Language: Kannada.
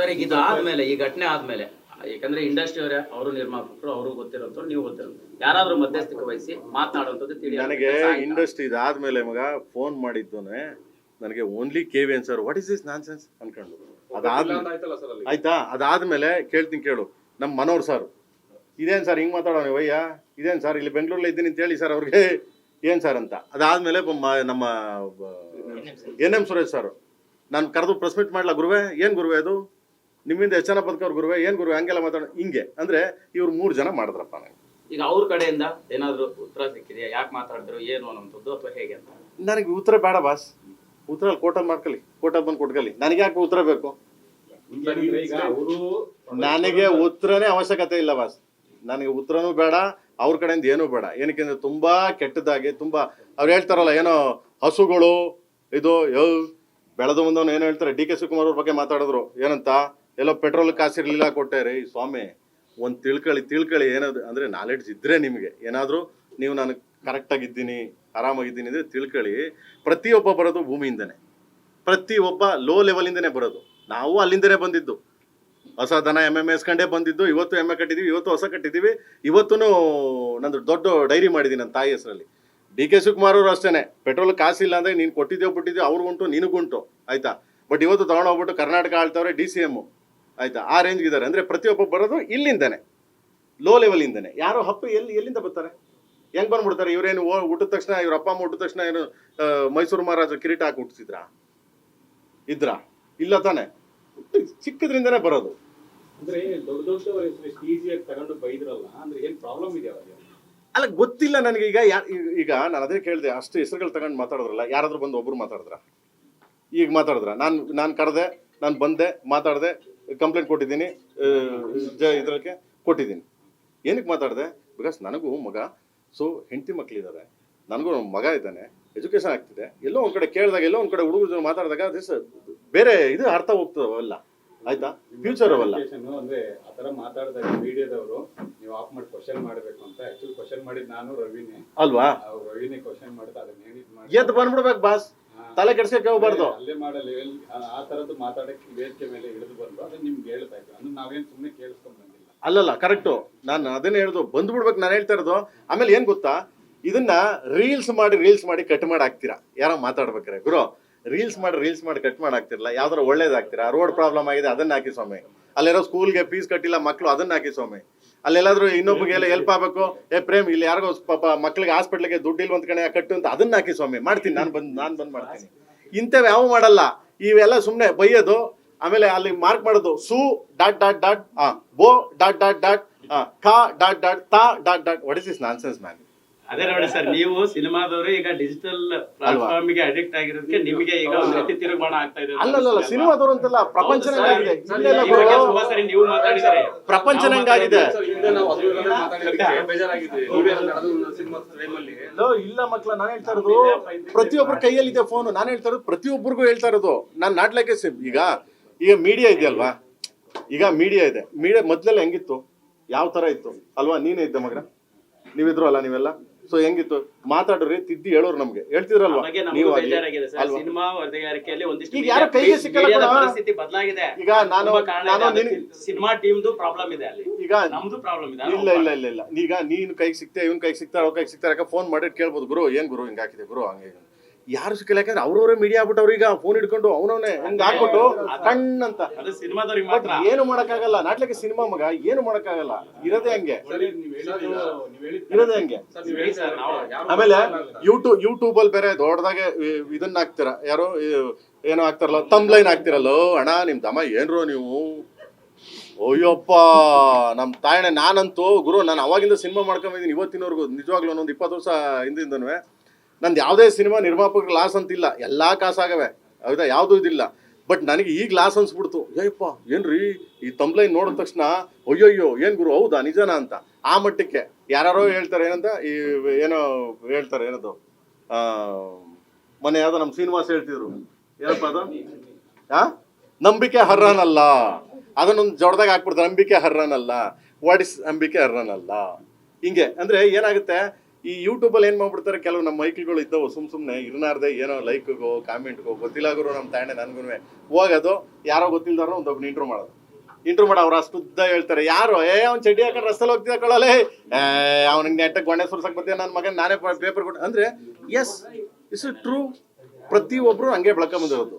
ಸರ್ ಈಗ ಇದು ಆದ್ಮೇಲೆ ಈ ಘಟನೆ ಆದ್ಮೇಲೆ ಯಾಕಂದ್ರೆ ಇಂಡಸ್ಟ್ರಿ ಅವರೇ ಅವರು ನಿರ್ಮಾಪಕರು ಅವರು ಗೊತ್ತಿರೋಂಥವ್ರು ನೀವು ಗೊತ್ತಿರೋ ಯಾರಾದ್ರೂ ಮಧ್ಯಸ್ಥಿಕೆ ವಹಿಸಿ ಮಾತನಾಡುವಂಥದ್ದು ತಿಳಿ ನನಗೆ ಇಂಡಸ್ಟ್ರಿ ಇದಾದ್ಮೇಲೆ ಮಗ ಫೋನ್ ಮಾಡಿದ್ದು ನನಗೆ only K V N sir what is this nonsense ಅನ್ಕೊಂಡು ಅದಾದ್ಮೇಲೆ ಆಯ್ತಲ್ಲ ಸರ್ ಅಲ್ಲಿ? ಆಯ್ತಾ? ಅದಾದ್ಮೇಲೆ ಕೇಳ್ತೀನಿ ಕೇಳು. ನಮ್ಮ ಮನೋರ್ ಸರ್ ಇದೇನು ಸರ್ ಹಿಂಗೆ ಮಾತಾಡೋಣ ವಯ್ಯ ಇದೇನು ಸರ್ ಇಲ್ಲಿ ಬೆಂಗಳೂರಲ್ಲಿ ಇದ್ದೀನಿ ಅಂತ ಹೇಳಿ ಸರ್ ಅವ್ರಿಗೆ ಏನು ಸರ್ ಅಂತ. ಅದಾದ್ಮೇಲೆ ನಮ್ಮ ಎನ್ ಎಂ ಸುರೇಶ್ ಸರ್ ನಾನು ಕರೆದು ಪ್ರೆಸ್ ಮೀಟ್ ಮಾಡ್ಲಾ ಗುರುವೆ? ಏನು ಗುರುವೆ ಅದು? ನಿಮ್ಮಿಂದ ಎಷ್ಟು ಜನ ಬದುಕೋರು ಗುರುವೆ ಏನು ಗುರು ಹಂಗೆಲ್ಲ ಮಾತಾಡೋ ಹಿಂಗೆ. ಅಂದ್ರೆ ಇವ್ರು ಮೂರು ಜನ ಮಾಡಿದ್ರಪ್ಪ ನನಗೆ ಈಗ ಅವ್ರ ಕಡೆಯಿಂದ ಏನಾದ್ರು ಉತ್ತರ ಸಿಕ್ಕಿದೆಯಾ? ಯಾಕೆ ಮಾತಾಡಿದ್ರು ಏನು ಅನ್ನೋಂಥದ್ದು ಅಥವಾ ಹೇಗೆ ಅಂತ? ನನಗೆ ಉತ್ತರ ಬೇಡ ಬಾಸ್. ಉತ್ತರ ಕೋಟಲ್ಲಿ ಮಾಡ್ಕೊಳ್ಳಿ ಕೋಟಲ್ ಬಂದು ಕೊಟ್ಕೊಳ್ಳಿ ನನಗೆ ಯಾಕೆ ಉತ್ತರ ಬೇಕು? ನನಗೆ ಉತ್ತರನೇ ಅವಶ್ಯಕತೆ ಇಲ್ಲ ಬಾಸ್. ನನಗೆ ಉತ್ತರನೂ ಬೇಡ ಅವ್ರ ಕಡೆಯಿಂದ ಏನೂ ಬೇಡ. ಏನಕ್ಕೆ ಅಂದ್ರೆ ತುಂಬಾ ಕೆಟ್ಟದಾಗಿ ತುಂಬಾ ಅವ್ರು ಹೇಳ್ತಾರಲ್ಲ ಏನೋ ಹಸುಗಳು ಇದು ಯೋ ಬೆಳೆದು ಬಂದವನು ಏನು ಹೇಳ್ತಾರೆ? ಡಿ ಕೆ ಶಿವಕುಮಾರ್ ಅವ್ರ ಬಗ್ಗೆ ಮಾತಾಡಿದ್ರು ಏನಂತ? ಎಲ್ಲೋ ಪೆಟ್ರೋಲ್ ಕಾಸಿರ್ಲಿಲ್ಲ ಕೊಟ್ಟೆ ಈ ಸ್ವಾಮಿ, ಒಂದು ತಿಳ್ಕೊಳ್ಳಿ ತಿಳ್ಕೊಳ್ಳಿ ಏನಾದ್ರು ಅಂದರೆ ನಾಲೆಡ್ಜ್ ಇದ್ರೆ ನಿಮಗೆ. ಏನಾದರೂ ನೀವು ನಾನು ಕರೆಕ್ಟಾಗಿದ್ದೀನಿ ಆರಾಮಾಗಿದ್ದೀನಿ ಅಂದರೆ ತಿಳ್ಕೊಳ್ಳಿ ಪ್ರತಿಯೊಬ್ಬ ಬರೋದು ಭೂಮಿಯಿಂದನೇ. ಪ್ರತಿಯೊಬ್ಬ ಲೋ ಲೆವೆಲಿಂದನೇ ಬರೋದು. ನಾವು ಅಲ್ಲಿಂದನೇ ಬಂದಿದ್ದು. ಹೊಸ ದನ ಎಂ ಎಂ ಎಸ್ಕೊಂಡೇ ಬಂದಿದ್ದು. ಇವತ್ತು ಎಮ್ಮೆ ಕಟ್ಟಿದ್ದೀವಿ ಇವತ್ತು ಹೊಸ ಕಟ್ಟಿದ್ದೀವಿ ಇವತ್ತೂ ನಂದು ದೊಡ್ಡ ಡೈರಿ ಮಾಡಿದ್ದೀನಿ ನನ್ನ ತಾಯಿ ಹೆಸರಲ್ಲಿ. ಡಿ ಕೆ ಶಿವಕುಮಾರ್ ಅವರು ಅಷ್ಟೇ ಪೆಟ್ರೋಲ್ ಕಾಸಿಲ್ಲ ಅಂದರೆ ನೀನು ಕೊಟ್ಟಿದ್ದೇವೆ ಬಿಟ್ಟಿದ್ದೀವಿ ಅವ್ರಿಗುಂಟು ನಿನಗುಂಟು ಆಯ್ತಾ? ಬಟ್ ಇವತ್ತು ತೊಗೊಂಡೋಗ್ಬಿಟ್ಟು ಕರ್ನಾಟಕ ಆಳ್ತವ್ರೆ ಡಿ ಸಿ ಎಮ್ಮು. ಆಯ್ತಾ? ಆ ರೇಂಜ್ಗಿದ್ದಾರೆ ಅಂದರೆ ಪ್ರತಿಯೊಬ್ಬ ಬರೋದು ಇಲ್ಲಿಂದಾನೆ ಲೋ ಲೆವೆಲಿಂದನೇ ಯಾರೋ ಹಪ್ಪು ಎಲ್ಲಿ ಎಲ್ಲಿಂದ ಬರ್ತಾರೆ? ಹೆಂಗ್ ಬಂದ್ಬಿಡ್ತಾರೆ? ಇವರೇನು ಹುಟ್ಟಿದ ತಕ್ಷಣ ಇವ್ರ ಅಪ್ಪ ಅಮ್ಮ ಹುಟ್ಟಿದ ತಕ್ಷಣ ಏನು ಮೈಸೂರು ಮಹಾರಾಜ ಕಿರೀಟ ಹಾಕಿ ಹುಟ್ಟಿಸಿದ್ರಾ ಇದ್ರ? ಇಲ್ಲ ತಾನೆ. ಚಿಕ್ಕದ್ರಿಂದನೇ ಬರೋದು. ಅಂದ್ರೆ ದೊಡ್ಡ ದೊಡ್ಡವರ ಹೆಸರು ಎಷ್ಟು ಈಸಿಯಾಗಿ ತಗೊಂಡು ಬೈದ್ರಲ್ಲ? ಅಂದ್ರೆ ಏನ್ ಪ್ರಾಬ್ಲಮ್ ಇದೆ ಅಲ್ಲ ಗೊತ್ತಿಲ್ಲ ನನಗೆ. ಈಗ ಯಾ ಈಗ- ಈಗ ನಾನು ಅದೇ ಕೇಳಿದೆ ಅಷ್ಟು ಹೆಸರುಗಳು ತಗೊಂಡು ಮಾತಾಡಿದ್ರಲ್ಲ ಯಾರಾದ್ರೂ ಬಂದು ಒಬ್ರು ಮಾತಾಡಿದ್ರ? ಈಗ ಮಾತಾಡಿದ್ರ? ನಾನು ನಾನು ಕರೆದೆ ನಾನು ಬಂದೆ ಮಾತಾಡಿದೆ ಕಂಪ್ಲೇಂಟ್ ಕೊಟ್ಟಿದ್ದೀನಿ ಆ, ಜ ಇದಕ್ಕೆ ಕೊಟ್ಟಿದ್ದೀನಿ. ಏನಕ್ಕೆ ಮಾತಾಡಿದೆ? ಬಿಕಾಸ್ ನನಗೂ ಮಗ ಸೊ ಹೆಂಡತಿ ಮಕ್ಕಳಿದ್ದಾರೆ ನನಗೂ ಮಗ ಇದ್ದಾನೆ ಎಜುಕೇಷನ್ ಆಗ್ತಿದೆ. ಎಲ್ಲೋ ಒಂದು ಕಡೆ ಕೇಳಿದಾಗ ಎಲ್ಲೋ ಒಂದು ಕಡೆ ಹುಡುಗರು ಜೊತೆ ಮಾತಾಡಿದಾಗ ದಿಸ್ ಬೇರೆ ಇದು ಅರ್ಥ ಹೋಗ್ತದೆ ಅವೆಲ್ಲ ಆಯ್ತಾ? ಫ್ಯೂಚರ್ ಅವಲ್ಲ. ಅಂದ್ರೆ ಅಂದ್ರೆ ತರ ಮಾತಾಡಿದಾಗ ಮೀಡಿಯಾದವರು ನೀವು ಆಫ್ ಮಾಡಿ ಕ್ವಶನ್ ಮಾಡ್ಬೇಕು ಅಂತ ಆಕ್ಚುಲಿ ಕ್ವಶನ್ ಮಾಡಿದ್ ನಾನು ರವಿನೇ. ಅಲ್ವಾ? ರವಿನೇ ಕ್ವಶನ್ ಮಾಡಿದ ಅದನ್ನ ಎದ್ದು ಬಂದ್ಬಿಡ್ಬೇಕು ಬಾಸ್ ತಲೆ ಕೆಡ್ಸ್ಕೊಕ್ಕೆ ಹೋಗ್ಬಾರ್ದು ಅಲ್ಲೇ ಮಾಡಲ್ಲ ಆ ತರದ್ದು ಮಾತಾಡಕ್ಕೆ ವೇದಿಕೆ ಮೇಲೆ ಹಿಡಿದು ಬಂದು ಅದನ್ನ ನಿಮ್ಗೆ ಹೇಳ್ತಾ ಇದ್ರು. ಅಂದ್ರೆ ನಾವೇನ್ ಸುಮ್ಮನೆ ಕೇಳಿಸ್ಕೊಂಡ್ ಬಂದಿಲ್ಲ. ಅಲ್ಲಲ್ಲ ಕರೆಕ್ಟು ನಾನು ಅದನ್ನೇ ಹೇಳ್ದು ಬಂದ್ಬಿಡ್ಬೇಕು ನಾನು ಹೇಳ್ತಾ ಇರೋದು. ಆಮೇಲೆ ಏನು ಗೊತ್ತಾ? ಇದನ್ನ ರೀಲ್ಸ್ ಮಾಡಿ ರೀಲ್ಸ್ ಮಾಡಿ ಕಟ್ ಮಾಡಿ ಹಾಕ್ತೀರಾ? ಯಾರೋ ಮಾತಾಡ್ಬೇಕಾರೆ? ಗುರು ರೀಲ್ಸ್ ಮಾಡಿ ರೀಲ್ಸ್ ಮಾಡಿ ಕಟ್ ಮಾಡಿ ಹಾಕ್ತಿರಲ್ಲ ಯಾವ್ದಾರು ಒಳ್ಳೇದಾಗ್ತೀರಾ ರೋಡ್ ಪ್ರಾಬ್ಲಮ್ ಆಗಿದೆ ಅದನ್ನ ಹಾಕಿ ಸ್ವಾಮಿ. ಅಲ್ಲಿರೋ ಸ್ಕೂಲ್ಗೆ ಫೀಸ್ ಕಟ್ಟಿಲ್ಲ ಮಕ್ಕಳು ಅದನ್ನ ಹಾಕಿ ಸ್ವಾಮಿ. ಅಲ್ಲೆಲ್ಲಾದ್ರೂ ಇನ್ನೊಬ್ಬಗೆ ಎಲ್ಲ ಹೆಲ್ಪ್ ಆಗಬೇಕು? ಏ ಪ್ರೇಮ್ ಇಲ್ಲಿ ಯಾರಿಗೋ ಪಾಪ ಮಕ್ಳಿಗೆ ಹಾಸ್ಪಿಟ್ಲಿಗೆ ದುಡ್ಡು ಇಲ್ಲ ಒಂದ್ ಕಣೆ ಕಟ್ಟು ಅಂತ ಅದನ್ನ ಹಾಕಿ ಸ್ವಾಮಿ ಮಾಡ್ತೀನಿ ನಾನು ಬಂದು ನಾನು ಬಂದ್ ಮಾಡ್ತೀನಿ. ಇಂಥವು ಯಾವ ಮಾಡಲ್ಲ. ಇವೆಲ್ಲ ಸುಮ್ಮನೆ ಬೈಯೋದು ಆಮೇಲೆ ಅಲ್ಲಿ ಮಾರ್ಕ್ ಮಾಡೋದು ಸು ಡಾಟ್ ಡಾಟ್ ಡಾಟ್ ಆ ಬೋ ಡಾಟ್ ಡಾಟ್ ಡಾಟ್ ಕಾ ಡಾಟ್ ಡಾಟ್ ತಾ dot dot what is is nonsense man ಅದೇ ನೋಡಿ ಸರ್ ನೀವು ಸಿನಿಮಾದವರು ಈಗ ಡಿಜಿಟಲ್ ಪ್ಲಾಟ್ಫಾರ್ಮ್ಗೆ ಅಡಿಕ್ಟ್ ಆಗಿರೋದಕ್ಕೆ ನಿಮಗೆ ಈಗ ಒಂದು ರೀತಿ ತಿರುಗೋಣ ಆಗ್ತಾ ಇದೆ ಅಲ್ಲ ಅಲ್ಲ? ಸಿನಿಮಾದವರು ಅಂತಲ್ಲ ಪ್ರಪಂಚ ಸರ್. ನೀವು ಮಾತಾಡಿದರೆ. ಇಲ್ಲ ಮಕ್ಳ ನಾನು ಹೇಳ್ತಾ ಇರೋದು ಪ್ರತಿಯೊಬ್ಬರ ಕೈಯಲ್ಲಿದೆ ಫೋನ್ ನಾನು ಹೇಳ್ತಾ ಇರೋದು ಪ್ರತಿಯೊಬ್ಬರಿಗೂ ಹೇಳ್ತಾ ಇರೋದು. ನಾನು ನಾಟ್ಲಕ್ಕೆ ಈಗ ಈಗ ಮೀಡಿಯಾ ಇದೆ ಅಲ್ವಾ? ಈಗ ಮೀಡಿಯಾ ಇದೆ. ಮೀಡಿಯಾ ಮೊದ್ಲೆಲ್ಲ ಹೆಂಗಿತ್ತು? ಯಾವ ತರ ಇತ್ತು? ಅಲ್ವಾ ನೀನೇ ಇದ್ದೆ ಮಗ ನೀವಿದ್ರು ಅಲ್ಲ ನೀವೆಲ್ಲ? ಸೊ ಹೆಂಗಿತ್ತು? ಮಾತಾಡ್ರಿ ತಿದ್ದಿ ಹೇಳೋರು ನಮ್ಗೆ. ಹೇಳ್ತಿದ್ರಲ್ವಾ? ನೀವು ಬೇಜಾರಾಗಿದೆ ಸರ್. ಸಿನಿಮಾ ವರದಿಗಾರಿಕೆಯಲ್ಲಿ ಒಂದಿಷ್ಟು ಈಗ ಯಾರೋ ಕೈಗೆ ಸಿಕ್ಕಲ್ಲ. ಪರಿಸ್ಥಿತಿ ಬದಲಾಗಿದೆ. ಈಗ ನಾನು ಸಿನಿಮಾ ಟೀಮ್ದು ಪ್ರಾಬ್ಲಮ್ ಇದೆ ಅಲ್ಲಿ. ಈಗ ನಮ್ದು ಪ್ರಾಬ್ಲಮ್ ಇದೆ. ಇಲ್ಲ ಇಲ್ಲ ಇಲ್ಲ ಇಲ್ಲ. ಈಗ ನೀನು ಕೈಗೆ ಸಿಗ್ತೆ ಇವ್ನ ಕೈಗೆ ಅವ್ರ ಕೈಗೆ ಸಿಗ್ತಾರೆ ಯಾಕೆ ಫೋನ್ ಮಾಡಿ ಕೇಳ್ಬೋದು ಗುರು. ಏನ್ ಗುರು ಹಿಂಗ್ ಹಾಕಿದೆ ಗುರು ಹಂಗೆ ಹಿಂಗೆ. ಯಾರು ಸಿಕ್ಕಿಲ್ಲ? ಯಾಕಂದ್ರೆ ಅವ್ರವ್ರೇ ಮೀಡಿಯಾ ಆಗ್ಬಿಟ್ಟು ಈಗ ಫೋನ್ ಹಿಡ್ಕೊಂಡು ಅವನವನೇ ಹಂಗ ಹಾಕ್ಬಿಟ್ಟು ಕಣ್ಣಂತ ಅದು. ಸಿನಿಮಾದವ್ರಿಗೆ ಬಟ್ ಮಾತ್ರ. ಏನು ಮಾಡಕ್ಕಾಗಲ್ಲ. ನಾಟ್ಲಕ್ಕೆ ಸಿನಿಮಾ ಮಗ ಏನು ಮಾಡಕ್ಕಾಗಲ್ಲ. ಇರೋದೇ ಹಂಗೆ. ಇರೋದೇ ಹಂಗೆ. ಹೇಳಿ ಸರ್ ನಾವು ಆಮೇಲೆ ಯೂಟ್ಯೂಬ್ ಯೂಟ್ಯೂಬ್ ಅಲ್ಲಿ ಬೇರೆ ದೊಡ್ಡದಾಗೆ ಇದನ್ನ ಹಾಕ್ತೀರಾ? ಯಾರೋ ಏನೋ ಹಾಕ್ತಾರಲ್ಲ ತಂಬ್ಲೈನ್ ಹಾಕ್ತಿರಲ್ಲೋ? ಅಣ್ಣ ನಿಮ್ ದಮ ಏನ್ರೋ ನೀವು? ಅಯ್ಯಪ್ಪ ನಮ್ಮ ತಾಯಣ್ಣ ನಾನಂತೂ ಗುರು ನಾನು ಅವಾಗಿಂದ ಸಿನಿಮಾ ಮಾಡ್ಕೊಂಡಿದ್ದೀನಿ ಇವತ್ತಿನವರೆಗೂ ನಿಜವಾಗ್ಲೂ ಒಂದೊಂದು ಇಪ್ಪತ್ತು ವರ್ಷ ಹಿಂದಿಂದನೂ ನಂದು ಯಾವುದೇ ಸಿನಿಮಾ ನಿರ್ಮಾಪಕ ಲಾಸ್ ಅಂತಿಲ್ಲ. ಎಲ್ಲ ಕಾಸಾಗವೆ ಹೌದಾ? ಯಾವುದೂ ಇದಿಲ್ಲ. ಬಟ್ ನನಗೆ ಈಗ ಲಾಸ್ ಅನ್ಸ್ಬಿಡ್ತು. ಏಯಪ್ಪ ಏನ್ರಿ? ಈ ತಂಬ್ಲೈನ್ ನೋಡಿದ ತಕ್ಷಣ ಅಯ್ಯಯ್ಯೋ ಏನ್ ಗುರು? ಹೌದಾ? ನಿಜನಾ ಅಂತ. ಆ ಮಟ್ಟಕ್ಕೆ ಯಾರ್ಯಾರೋ ಹೇಳ್ತಾರೆ ಏನಂತ? ಈ ಏನೋ ಹೇಳ್ತಾರೆ ಏನದು? ಆ, ಮೊನ್ನೆ ಯಾವ್ದೋ ನಮ್ಮ ಶ್ರೀನಿವಾಸ್ ಹೇಳ್ತಿದ್ರು. ಏನಪ್ಪ ಅದು? ಆ? ನಂಬಿಕೆ ಹರ್ರನಲ್ಲ. ಅದನ್ನೊಂದು ಜೋಡ್ದಾಗ ಹಾಕ್ಬಿಡ್ತಾರೆ. ನಂಬಿಕೆ ಹರ್ರನಲ್ಲ. ವಾಟ್ ಇಸ್ ನಂಬಿಕೆ ಹರ್ರನಲ್ಲ? ಹಿಂಗೆ. ಅಂದ್ರೆ ಏನಾಗುತ್ತೆ? ಈ ಯೂಟ್ಯೂಬಲ್ಲಿ ಏನು ಮಾಡ್ಬಿಡ್ತಾರೆ? ಕೆಲವು ನಮ್ಮ ಮೈಕ್ಗಳು ಇದ್ದವು. ಸುಮ್ ಸುಮ್ಮನೆ ಇರ್ನಾರ್ದೆ ಏನೋ ಲೈಕ್ಗೋ ಕಾಮೆಂಟ್ಗೋ ಗೊತ್ತಿಲ್ಲ ಗುರು ನಮ್ಮ ತಾಂಡೆ ನನಗೂ ಹೋಗೋದು ಯಾರೋ ಗೊತ್ತಿಲ್ದಾರೋ ಒಂದೊಬ್ಬನ ಇಂಟ್ರೂ ಮಾಡೋದು. ಇಂಟ್ರೂ ಮಾಡಿ, ಅವ್ರು ಅಷ್ಟು ಉದ್ದ ಹೇಳ್ತಾರೆ. ಯಾರು? ಏ, ಅವ್ನು ಚಡ್ಡಿ ಹಾಕೊಂಡು ರಸ್ತಲ್ಲಿ ಹೋಗ್ತಿದ್ದ ಕೊಳಲೇ ಅವ್ನಿಗೆ ನೆಟ್ಟಗೆ ಗೊಂಡೆ ಸುರ್ಸಕ್ಕೆ ಬರ್ತೀಯ ನನ್ನ ಮಗನ? ನಾನೇ ಪೇಪರ್ ಕೊಟ್ಟು ಅಂದರೆ ಎಸ್ ಇಸ್ ಟ್ರೂ ಪ್ರತಿಯೊಬ್ಬರು ಹಂಗೆ ಬೆಳ್ಕೊಂಬಂದಿರೋದು